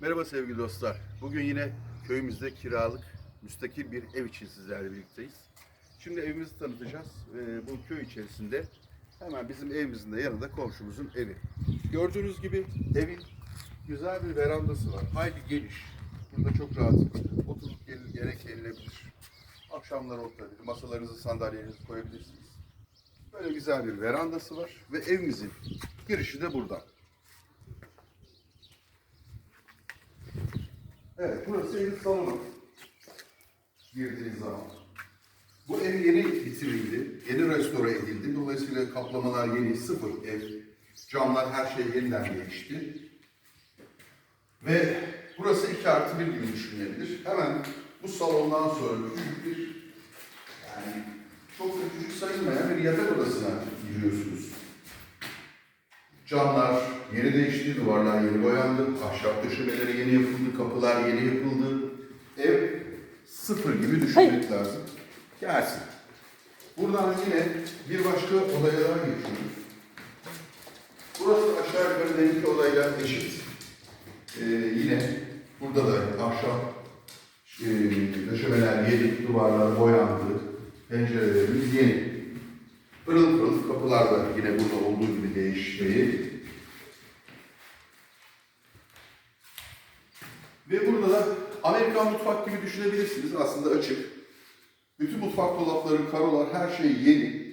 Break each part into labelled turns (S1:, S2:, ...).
S1: Merhaba sevgili dostlar. Bugün yine köyümüzde kiralık müstakil bir ev için sizlerle birlikteyiz. Şimdi evimizi tanıtacağız. Ee, bu köy içerisinde hemen bizim evimizin de yanında komşumuzun evi. Gördüğünüz gibi evin güzel bir verandası var. Hayli geniş. Burada çok rahat oturup gelir, gerek yenilebilir. Akşamları oturabilir. Masalarınızı, sandalyelerinizi koyabilirsiniz. Böyle güzel bir verandası var ve evimizin girişi de buradan. Evet, burası evin salonu. Girdiğiniz zaman. Bu ev yeni bitirildi, yeni restore edildi. Dolayısıyla kaplamalar yeni, sıfır ev. Camlar, her şey yeniden değişti. Ve burası iki artı bir gibi düşünülebilir. Hemen bu salondan sonra küçük bir, yani çok da küçük sayılmayan bir yatak odasına giriyorsunuz. Camlar yeni değişti, duvarlar yeni boyandı, ahşap döşemeleri yeni yapıldı, kapılar yeni yapıldı. Ev sıfır gibi düşünmek lazım. Gelsin. Buradan yine bir başka odaya daha geçiyoruz. Burası aşağı yukarı deminki odayla eşit. Ee, yine burada da ahşap e, döşemeler yeni, duvarlar boyandı, pencerelerimiz yeni. Pırıl pırıl kapılar da yine burada olduğu gibi değişmeyi. Ve burada da Amerikan mutfak gibi düşünebilirsiniz. Aslında açık. Bütün mutfak dolapları, karolar, her şey yeni.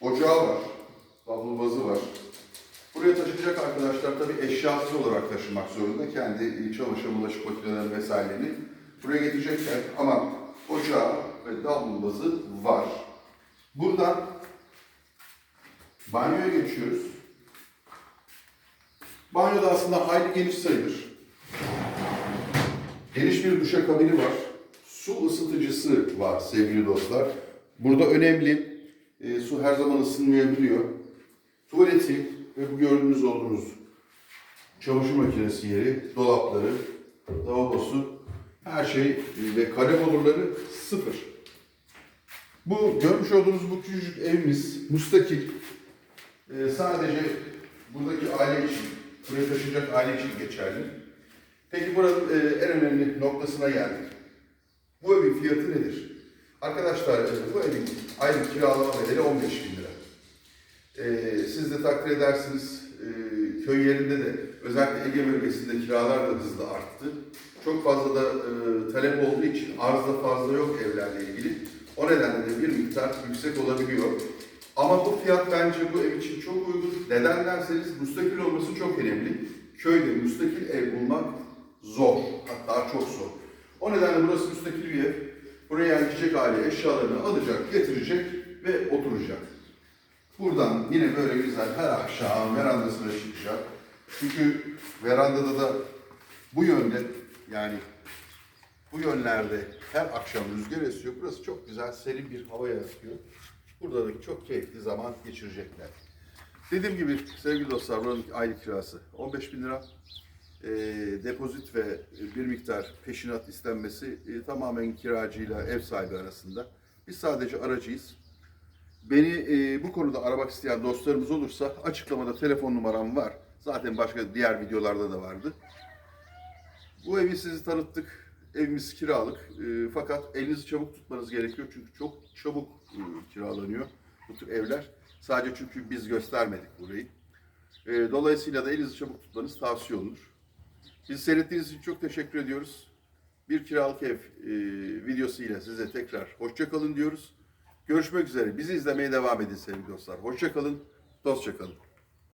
S1: Ocağı var. Davlumbazı var. Buraya taşıyacak arkadaşlar tabii eşyasız olarak taşımak zorunda. Kendi çamaşır, bulaşık makinelerini vesairelerini buraya getirecekler. Ama ocağı ve davlumbazı var. Buradan banyoya geçiyoruz. Banyo da aslında hayli geniş sayılır. Geniş bir duşakabini var. Su ısıtıcısı var sevgili dostlar. Burada önemli. e, su her zaman ısınmayabiliyor. Tuvaleti ve bu gördüğünüz olduğunuz çamaşır makinesi yeri, dolapları, lavabosu, her şey e, ve kalem olurları sıfır. Bu görmüş olduğunuz bu küçücük evimiz müstakil. Ee, sadece buradaki aile için, buraya taşıyacak aile için geçerli. Peki buranın e, en önemli noktasına geldik. Bu evin fiyatı nedir? Arkadaşlar e, bu evin aylık kiralama bedeli 15 bin lira. Ee, siz de takdir edersiniz e, köy yerinde de özellikle Ege bölgesinde kiralar da hızlı arttı. Çok fazla da e, talep olduğu için arzda fazla yok evlerle ilgili. O nedenle de bir miktar yüksek olabiliyor. Ama bu fiyat bence bu ev için çok uygun. Neden derseniz müstakil olması çok önemli. Köyde müstakil ev bulmak zor. Hatta çok zor. O nedenle burası müstakil bir ev. Buraya gidecek aile eşyalarını alacak, getirecek ve oturacak. Buradan yine böyle güzel her akşam verandasına çıkacak. Çünkü verandada da bu yönde yani bu yönlerde her akşam rüzgar esiyor. Burası çok güzel serin bir hava yaratıyor. Burada da çok keyifli zaman geçirecekler. Dediğim gibi sevgili dostlar buranın aylık kirası 15 bin lira. E, depozit ve bir miktar peşinat istenmesi e, tamamen kiracıyla ev sahibi arasında. Biz sadece aracıyız. Beni e, bu konuda aramak isteyen dostlarımız olursa açıklamada telefon numaram var. Zaten başka diğer videolarda da vardı. Bu evi sizi tanıttık. Evimiz kiralık. E, fakat elinizi çabuk tutmanız gerekiyor. Çünkü çok çabuk e, kiralanıyor bu tür evler. Sadece çünkü biz göstermedik burayı. E, dolayısıyla da elinizi çabuk tutmanız tavsiye olunur. Bizi seyrettiğiniz için çok teşekkür ediyoruz. Bir kiralık ev e, videosu ile size tekrar hoşça kalın diyoruz. Görüşmek üzere. Bizi izlemeye devam edin sevgili dostlar. Hoşça kalın, dostça.